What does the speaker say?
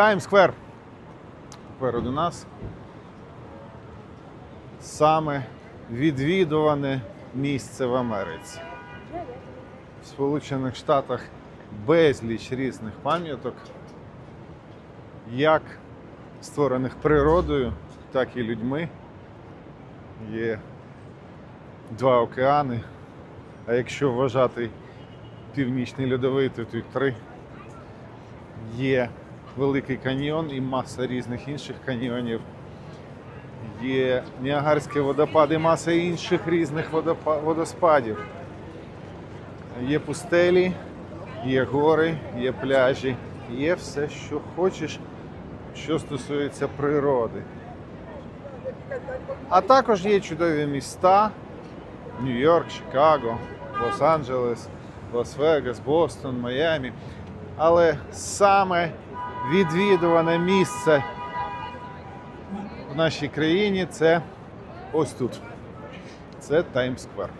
Таймсквер. Попереду нас. Саме відвідуване місце в Америці. В Сполучених Штатах безліч різних пам'яток, як створених природою, так і людьми. Є два океани. А якщо вважати північний льодовий, то тут три. Є Великий каньйон і маса різних інших каньйонів. Є Ніагарський водопад і маса інших різних водоспадів. Є пустелі, є гори, є пляжі, є все, що хочеш, що стосується природи. А також є чудові міста: Нью-Йорк, Чикаго, Лос-Анджелес, Лас-Вегас, Бостон, Майамі. Але саме відвідуване місце в нашій країні це ось тут. Це Таймсквер.